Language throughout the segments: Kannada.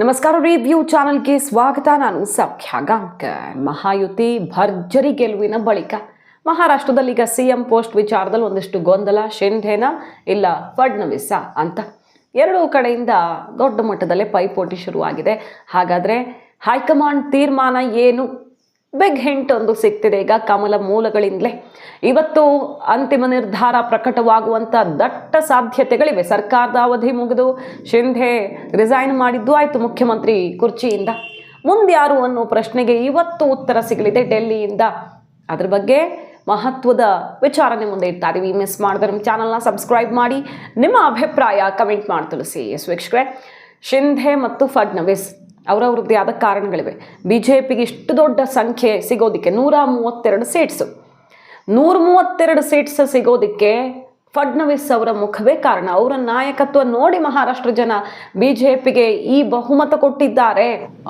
ನಮಸ್ಕಾರ ರಿವ್ಯೂ ಚಾನಲ್ಗೆ ಸ್ವಾಗತ. ನಾನು ಸೌಖ್ಯ ಗಾಂಕ ಮಹಾಯುತಿ ಭರ್ಜರಿ ಗೆಲುವಿನ ಬಳಿಕ ಮಹಾರಾಷ್ಟ್ರದಲ್ಲಿ ಈಗ ಸಿ ಎಂ ಪೋಸ್ಟ್ ವಿಚಾರದಲ್ಲಿ ಒಂದಿಷ್ಟು ಗೊಂದಲ ಶೆಂಡೇನಾ ಇಲ್ಲ ಫಡ್ನವಿಸ ಅಂತ ಎರಡೂ ಕಡೆಯಿಂದ ದೊಡ್ಡ ಮಟ್ಟದಲ್ಲೇ ಪೈಪೋಟಿ ಶುರುವಾಗಿದೆ. ಹಾಗಾದರೆ ಹೈಕಮಾಂಡ್ ತೀರ್ಮಾನ ಏನು? ಬಿಗ್ ಹಿಂಟ್ ಒಂದು ಸಿಗ್ತಿದೆ. ಈಗ ಕಮಲ ಮೂಲಗಳಿಂದಲೇ. ಇವತ್ತು ಅಂತಿಮ ನಿರ್ಧಾರ ಪ್ರಕಟವಾಗುವಂಥ ದಟ್ಟ ಸಾಧ್ಯತೆಗಳಿವೆ. ಸರ್ಕಾರದ ಅವಧಿ ಮುಗಿದು ಶಿಂಧೆ ರಿಸೈನ್ ಮಾಡಿದ್ದು ಆಯಿತು ಮುಖ್ಯಮಂತ್ರಿ ಕುರ್ಚಿಯಿಂದ. ಮುಂದೆ ಯಾರು ಅನ್ನೋ ಪ್ರಶ್ನೆಗೆ ಇವತ್ತು ಉತ್ತರ ಸಿಗಲಿದೆ ಡೆಲ್ಲಿಯಿಂದ. ಅದ್ರ ಬಗ್ಗೆ ಮಹತ್ವದ ವಿಚಾರಣೆ ಮುಂದೆ ಇಡ್ತಾ ಇದೀವಿ ಮಿಸ್ ಮಾಡಿದ್ರೆ ನಿಮ್ಮ ಚಾನಲ್ನ ಸಬ್ಸ್ಕ್ರೈಬ್ ಮಾಡಿ. ನಿಮ್ಮ ಅಭಿಪ್ರಾಯ ಕಮೆಂಟ್ ಮಾಡಿ ತಿಳಿಸಿ. ಎಸ್ ವೀಕ್ಷಕರೇ, ಶಿಂಧೆ ಮತ್ತು ಫಡ್ನವೀಸ್. ಅವರವ್ರದ್ದೇ ಆದ ಕಾರಣಗಳಿವೆ. ಬಿ ಜೆ ಪಿಗೆ ಇಷ್ಟು ದೊಡ್ಡ ಸಂಖ್ಯೆ ಸಿಗೋದಕ್ಕೆ ನೂರ ಮೂವತ್ತೆರಡು ಸೀಟ್ಸು. ನೂರ ಮೂವತ್ತೆರಡು ಸೀಟ್ಸ್ ಸಿಗೋದಕ್ಕೆ ಫಡ್ನವೀಸ್ ಅವರ ಮುಖವೇ ಕಾರಣ. ಅವರ ನಾಯಕತ್ವ ನೋಡಿ ಮಹಾರಾಷ್ಟ್ರ ಜನ ಬಿ ಜೆ ಪಿಗೆ ಈ ಬಹುಮತ ಕೊಟ್ಟಿದ್ದಾರೆ.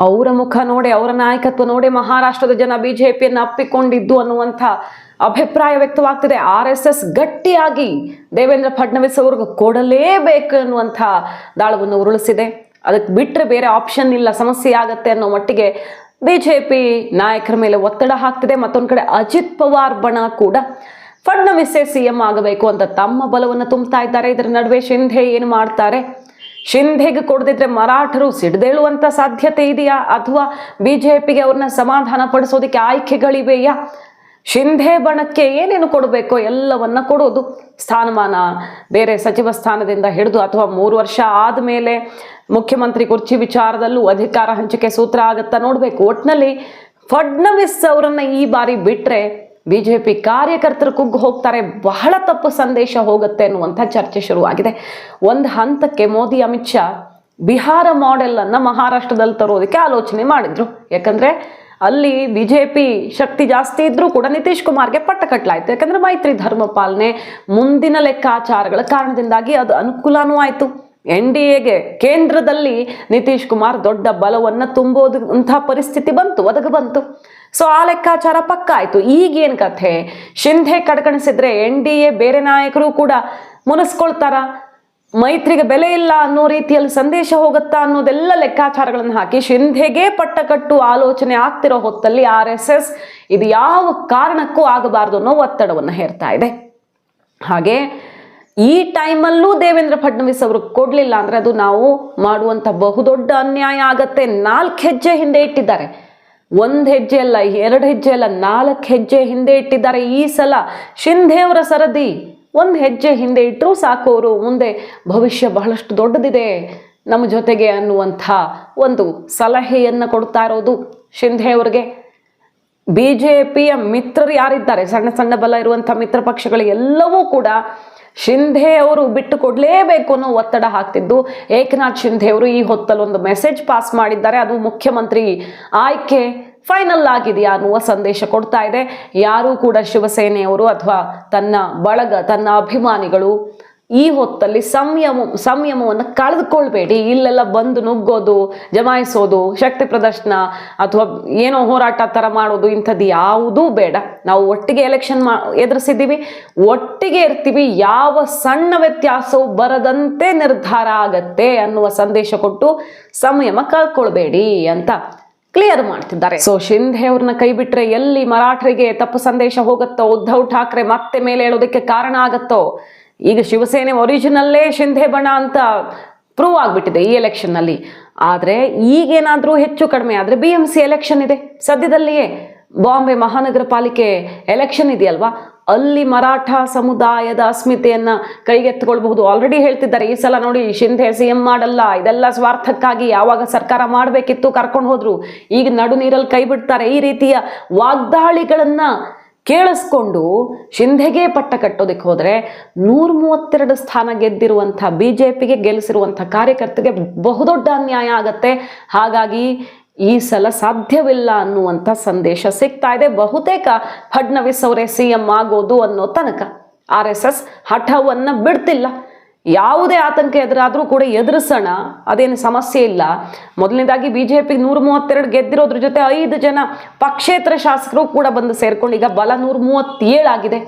ಅವರ ಮುಖ ನೋಡಿ, ಅವರ ನಾಯಕತ್ವ ನೋಡಿ ಮಹಾರಾಷ್ಟ್ರದ ಜನ ಬಿ ಜೆ ಪಿಯನ್ನು ಅಪ್ಪಿಕೊಂಡಿದ್ದು ಅನ್ನುವಂಥ ಅಭಿಪ್ರಾಯ ವ್ಯಕ್ತವಾಗ್ತಿದೆ. ಆರ್ ಎಸ್ ಎಸ್ ಗಟ್ಟಿಯಾಗಿ ದೇವೇಂದ್ರ ಫಡ್ನವೀಸ್ ಅವ್ರಿಗೆ ಕೊಡಲೇಬೇಕು ಅನ್ನುವಂಥ ದಾಳವನ್ನು ಉರುಳಿಸಿದೆ. ಅದಕ್ಕೆ ಬಿಟ್ಟರೆ ಬೇರೆ ಆಪ್ಷನ್ ಇಲ್ಲ, ಸಮಸ್ಯೆ ಆಗತ್ತೆ ಅನ್ನೋ ಮಟ್ಟಿಗೆ ಬಿ ಜೆ ಪಿ ನಾಯಕರ ಮೇಲೆ ಒತ್ತಡ ಹಾಕ್ತಿದೆ. ಮತ್ತೊಂದು ಕಡೆ ಅಜಿತ್ ಪವಾರ್ ಬಣ ಕೂಡ ಫಡ್ನವೀಸೇ ಸಿ ಎಂ ಆಗಬೇಕು ಅಂತ ತಮ್ಮ ಬಲವನ್ನು ತುಂಬ್ತಾ ಇದ್ದಾರೆ. ಇದರ ನಡುವೆ ಶಿಂಧೆ ಏನು ಮಾಡ್ತಾರೆ? ಶಿಂಧೆಗೆ ಕೊಡದಿದ್ರೆ ಮರಾಠರು ಸಿಡ್ದೇಳುವಂಥ ಸಾಧ್ಯತೆ ಇದೆಯಾ? ಅಥವಾ ಬಿ ಜೆ ಪಿಗೆ ಅವ್ರನ್ನ ಸಮಾಧಾನ ಪಡಿಸೋದಕ್ಕೆ ಆಯ್ಕೆಗಳಿವೆಯಾ? ಶಿಂಧೆ ಬಣಕ್ಕೆ ಏನೇನು ಕೊಡಬೇಕೋ ಎಲ್ಲವನ್ನ ಕೊಡೋದು ಸ್ಥಾನಮಾನ. ಬೇರೆ ಸಚಿವ ಸ್ಥಾನದಿಂದ ಹಿಡಿದು ಅಥವಾ ಮೂರು ವರ್ಷ ಆದಮೇಲೆ ಮುಖ್ಯಮಂತ್ರಿ ಕುರ್ಚಿ ವಿಚಾರದಲ್ಲೂ ಅಧಿಕಾರ ಹಂಚಿಕೆ ಸೂತ್ರ ಆಗುತ್ತಾ ನೋಡಬೇಕು. ಒಟ್ನಲ್ಲಿ ಫಡ್ನವಿಸ್ ಅವರನ್ನ ಈ ಬಾರಿ ಬಿಟ್ಟರೆ ಬಿ ಜೆ ಪಿ ಕಾರ್ಯಕರ್ತರು ಕುಗ್ಗು ಹೋಗ್ತಾರೆ, ಬಹಳ ತಪ್ಪು ಸಂದೇಶ ಹೋಗುತ್ತೆ ಅನ್ನುವಂಥ ಚರ್ಚೆ ಶುರುವಾಗಿದೆ. ಒಂದು ಹಂತಕ್ಕೆ ಮೋದಿ, ಅಮಿತ್ ಶಾ ಬಿಹಾರ ಮಾಡೆಲ್ ಅನ್ನ ಮಹಾರಾಷ್ಟ್ರದಲ್ಲಿ ತರೋದಕ್ಕೆ ಆಲೋಚನೆ ಮಾಡಿದ್ರು. ಯಾಕಂದ್ರೆ ಅಲ್ಲಿ ಬಿ ಜೆ ಪಿ ಶಕ್ತಿ ಜಾಸ್ತಿ ಇದ್ರೂ ಕೂಡ ನಿತೀಶ್ ಕುಮಾರ್ಗೆ ಪಟ್ಟ ಕಟ್ಟಲಾಯ್ತು ಯಾಕಂದ್ರೆ ಮೈತ್ರಿ ಧರ್ಮ ಪಾಲನೆ ಮುಂದಿನ ಲೆಕ್ಕಾಚಾರಗಳ ಕಾರಣದಿಂದಾಗಿ ಅದು ಅನುಕೂಲನೂ ಆಯಿತು. ಎನ್ ಡಿ ಎಗೆ ಕೇಂದ್ರದಲ್ಲಿ ನಿತೀಶ್ ಕುಮಾರ್ ದೊಡ್ಡ ಬಲವನ್ನು ತುಂಬೋದು ಅಂಥ ಪರಿಸ್ಥಿತಿ ಬಂತು, ಒದಗ ಬಂತು. ಸೊ ಆ ಲೆಕ್ಕಾಚಾರ ಪಕ್ಕ ಆಯಿತು. ಈಗೇನು ಕಥೆ? ಶಿಂಧೆ ಕಡ್ಕಣಿಸಿದ್ರೆ ಎನ್ ಡಿ ಎ ಬೇರೆ ನಾಯಕರು ಕೂಡ ಮುನಿಸ್ಕೊಳ್ತಾರ? ಮೈತ್ರಿಗೆ ಬೆಲೆ ಇಲ್ಲ ಅನ್ನೋ ರೀತಿಯಲ್ಲಿ ಸಂದೇಶ ಹೋಗುತ್ತಾ ಅನ್ನೋದೆಲ್ಲ ಲೆಕ್ಕಾಚಾರಗಳನ್ನು ಹಾಕಿ ಶಿಂಧೆಗೆ ಪಟ್ಟಕಟ್ಟು ಆಲೋಚನೆ ಆಗ್ತಿರೋ ಹೊತ್ತಲ್ಲಿ ಆರ್ ಇದು ಯಾವ ಕಾರಣಕ್ಕೂ ಆಗಬಾರ್ದು ಅನ್ನೋ ಒತ್ತಡವನ್ನು ಹೇರ್ತಾ ಇದೆ. ಹಾಗೆ ಈ ಟೈಮಲ್ಲೂ ದೇವೇಂದ್ರ ಫಡ್ನವೀಸ್ ಅವರು ಕೊಡಲಿಲ್ಲ ಅಂದರೆ ಅದು ನಾವು ಮಾಡುವಂಥ ಬಹುದೊಡ್ಡ ಅನ್ಯಾಯ ಆಗತ್ತೆ. ನಾಲ್ಕು ಹೆಜ್ಜೆ ಹಿಂದೆ ಇಟ್ಟಿದ್ದಾರೆ. ಒಂದು ಹೆಜ್ಜೆ ಅಲ್ಲ, ಎರಡು ಹೆಜ್ಜೆ ಅಲ್ಲ, ನಾಲ್ಕು ಹೆಜ್ಜೆ ಹಿಂದೆ ಇಟ್ಟಿದ್ದಾರೆ ಈ ಸಲ. ಶಿಂಧೆಯವರ ಸರದಿ ಒಂದು ಹೆಜ್ಜೆ ಹಿಂದೆ ಇಟ್ಟರೂ ಸಾಕು ಅವರು. ಮುಂದೆ ಭವಿಷ್ಯ ಬಹಳಷ್ಟು ದೊಡ್ಡದಿದೆ ನಮ್ಮ ಜೊತೆಗೆ ಅನ್ನುವಂಥ ಒಂದು ಸಲಹೆಯನ್ನು ಕೊಡ್ತಾ ಇರೋದು ಶಿಂಧೆ ಅವರಿಗೆ. ಬಿ ಜೆ ಪಿಯ ಮಿತ್ರರು ಯಾರಿದ್ದಾರೆ? ಸಣ್ಣ ಸಣ್ಣ ಬಲ ಇರುವಂಥ ಮಿತ್ರ ಪಕ್ಷಗಳು ಎಲ್ಲವೂ ಕೂಡ ಶಿಂಧೆ ಅವರು ಬಿಟ್ಟು ಕೊಡಲೇಬೇಕು ಅನ್ನೋ ಒತ್ತಡ ಹಾಕ್ತಿದ್ದು. ಏಕನಾಥ್ ಶಿಂಧೆ ಅವರು ಈ ಹೊತ್ತಲ್ಲಿ ಒಂದು ಮೆಸೇಜ್ ಪಾಸ್ ಮಾಡಿದ್ದಾರೆ. ಅದು ಮುಖ್ಯಮಂತ್ರಿ ಆಯ್ಕೆ ಫೈನಲ್ ಆಗಿದೆಯಾ ಅನ್ನುವ ಸಂದೇಶ ಕೊಡ್ತಾ ಇದೆ. ಯಾರೂ ಕೂಡ ಶಿವಸೇನೆಯವರು ಅಥವಾ ತನ್ನ ಬಳಗ, ತನ್ನ ಅಭಿಮಾನಿಗಳು ಈ ಹೊತ್ತಲ್ಲಿ ಸಂಯಮ, ಸಂಯಮವನ್ನು ಕಳೆದುಕೊಳ್ಬೇಡಿ. ಇಲ್ಲೆಲ್ಲ ಬಂದು ನುಗ್ಗೋದು, ಜಮಾಯಿಸೋದು, ಶಕ್ತಿ ಪ್ರದರ್ಶನ ಅಥವಾ ಏನೋ ಹೋರಾಟ ಥರ ಮಾಡೋದು ಇಂಥದ್ದು ಯಾವುದೂ ಬೇಡ. ನಾವು ಒಟ್ಟಿಗೆ ಎಲೆಕ್ಷನ್ ಮಾ, ಎದುರಿಸಿದ್ದೀವಿ. ಒಟ್ಟಿಗೆ ಇರ್ತೀವಿ. ಯಾವ ಸಣ್ಣ ವ್ಯತ್ಯಾಸವು ಬರದಂತೆ ನಿರ್ಧಾರ ಆಗತ್ತೆ ಅನ್ನುವ ಸಂದೇಶ ಕೊಟ್ಟು ಸಂಯಮ ಕಳ್ಕೊಳ್ಬೇಡಿ ಅಂತ ಕ್ಲಿಯರ್ ಮಾಡ್ತಿದ್ದಾರೆ. ಸೊ ಶಿಂಧೆ ಅವ್ರನ್ನ ಕೈ ಬಿಟ್ರೆ ಎಲ್ಲಿ ಮರಾಠರಿಗೆ ತಪ್ಪು ಸಂದೇಶ ಹೋಗುತ್ತೋ, ಉದ್ಧವ್ ಠಾಕ್ರೆ ಮತ್ತೆ ಮೇಲೆ ಹೇಳೋದಕ್ಕೆ ಕಾರಣ ಆಗತ್ತೋ? ಈಗ ಶಿವಸೇನೆ ಒರಿಜಿನಲ್ಲೇ ಶಿಂಧೆ ಬಣ ಅಂತ ಪ್ರೂವ್ ಆಗಿಬಿಟ್ಟಿದೆ ಈ ಎಲೆಕ್ಷನ್ನಲ್ಲಿ ಆದ್ರೆ ಈಗೇನಾದ್ರೂ ಹೆಚ್ಚು ಕಡಿಮೆ ಆದ್ರೆ ಬಿ ಎಂ ಸಿ ಎಲೆಕ್ಷನ್ ಇದೆ. ಸದ್ಯದಲ್ಲಿಯೇ ಬಾಂಬೆ ಮಹಾನಗರ ಪಾಲಿಕೆ ಎಲೆಕ್ಷನ್ ಇದೆಯಲ್ವಾ? ಅಲ್ಲಿ ಮರಾಠ ಸಮುದಾಯದ ಅಸ್ಮಿತೆಯನ್ನು ಕೈಗೆತ್ತಿಕೊಳ್ಬಹುದು. ಆಲ್ರೆಡಿ ಹೇಳ್ತಿದ್ದಾರೆ, ಈ ಸಲ ನೋಡಿ, ಶಿಂಧೆ ಸಿ ಎಂ ಮಾಡಲ್ಲ, ಇದೆಲ್ಲ ಸ್ವಾರ್ಥಕ್ಕಾಗಿ ಯಾವಾಗ ಸರ್ಕಾರ ಮಾಡಬೇಕಿತ್ತು ಕರ್ಕೊಂಡು ಹೋದ್ರು. ಈಗ ನಡು ನೀರಲ್ಲಿ ಕೈ ಬಿಡ್ತಾರೆ, ಈ ರೀತಿಯ ವಾಗ್ದಾಳಿಗಳನ್ನು ಕೇಳಿಸ್ಕೊಂಡು ಶಿಂಧೆಗೆ ಪಟ್ಟ ಕಟ್ಟೋದಕ್ಕೆ ಹೋದರೆ ನೂರ ಮೂವತ್ತೆರಡು ಸ್ಥಾನ ಗೆದ್ದಿರುವಂಥ ಬಿ ಜೆ ಪಿಗೆ ಗೆಲ್ಲಿಸಿರುವಂಥ ಕಾರ್ಯಕರ್ತರಿಗೆ ಬಹುದೊಡ್ಡ ಅನ್ಯಾಯ ಆಗತ್ತೆ. ಹಾಗಾಗಿ ಈ ಸಲ ಸಾಧ್ಯವಿಲ್ಲ ಅನ್ನುವಂಥ ಸಂದೇಶ ಸಿಗ್ತಾ ಇದೆ. ಬಹುತೇಕ ಫಡ್ನವೀಸ್ ಅವರೇ ಸಿ ಎಂ ಆಗೋದು ಅನ್ನೋ ತನಕ ಆರ್ ಎಸ್ ಎಸ್ ಹಠವನ್ನು ಬಿಡ್ತಿಲ್ಲ. ಯಾವುದೇ ಆತಂಕ ಎದುರಾದರೂ ಕೂಡ ಎದುರಿಸೋಣ, ಅದೇನು ಸಮಸ್ಯೆ ಇಲ್ಲ. ಮೊದಲನೇದಾಗಿ ಬಿ ಜೆ ಪಿಗೆ ನೂರ ಮೂವತ್ತೆರಡು ಗೆದ್ದಿರೋದ್ರ ಜೊತೆ ಐದು ಜನ ಪಕ್ಷೇತರ ಶಾಸಕರು ಕೂಡ ಬಂದು ಸೇರ್ಕೊಂಡು ಈಗ ಬಲ ನೂರ ಮೂವತ್ತೇಳಾಗಿದೆ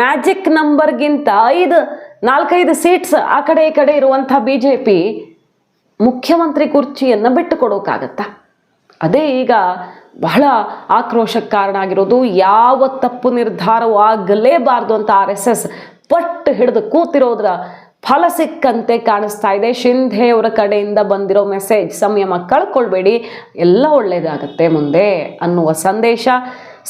ಮ್ಯಾಜಿಕ್ ನಂಬರ್ಗಿಂತ ಐದು, ನಾಲ್ಕೈದು ಸೀಟ್ಸ್ ಆ ಕಡೆ ಈ ಕಡೆ ಇರುವಂಥ ಬಿ ಜೆ ಪಿ ಮುಖ್ಯಮಂತ್ರಿ ಕುರ್ಚಿಯನ್ನು ಬಿಟ್ಟು ಕೊಡೋಕ್ಕಾಗತ್ತಾ ಅದೇ ಈಗ ಬಹಳ ಆಕ್ರೋಶಕ್ಕೆ ಕಾರಣ ಆಗಿರೋದು ಯಾವ ತಪ್ಪು ನಿರ್ಧಾರವೂ ಆಗಲೇಬಾರ್ದು ಅಂತ ಆರ್ ಎಸ್ ಎಸ್ ಪಟ್ಟು ಹಿಡಿದು ಕೂತಿರೋದ್ರ ಫಲ ಸಿಕ್ಕಂತೆ ಕಾಣಿಸ್ತಾ ಇದೆ. ಶಿಂಧೆಯವರ ಕಡೆಯಿಂದ ಬಂದಿರೋ ಮೆಸೇಜ್ ಸಂಯಮ ಕಳ್ಕೊಳ್ಬೇಡಿ, ಎಲ್ಲ ಒಳ್ಳೆಯದಾಗತ್ತೆ ಮುಂದೆ ಅನ್ನುವ ಸಂದೇಶ.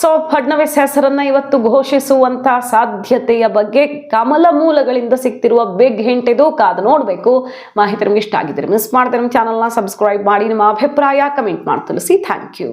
ಸೊ ಫಡ್ನವೀಸ್ ಹೆಸರನ್ನ ಇವತ್ತು ಘೋಷಿಸುವಂತ ಸಾಧ್ಯತೆಯ ಬಗ್ಗೆ ಕಮಲ ಮೂಲಗಳಿಂದ ಸಿಗ್ತಿರುವ ಬಿಗ್ ಹಿಂಟ್ ಇದು. ಕಾದು ನೋಡಬೇಕು. ಮಾಹಿತಿ ನಿಮ್ಗೆ ಇಷ್ಟ ಆಗಿದ್ರೆ ಮಿಸ್ ಮಾಡಿದ್ರೆ ನಮ್ಮ ಚಾನಲ್ನ ಸಬ್ಸ್ಕ್ರೈಬ್ ಮಾಡಿ. ನಿಮ್ಮ ಅಭಿಪ್ರಾಯ ಕಮೆಂಟ್ ಮಾಡಿ ತಿಳಿಸಿ ಥ್ಯಾಂಕ್ ಯು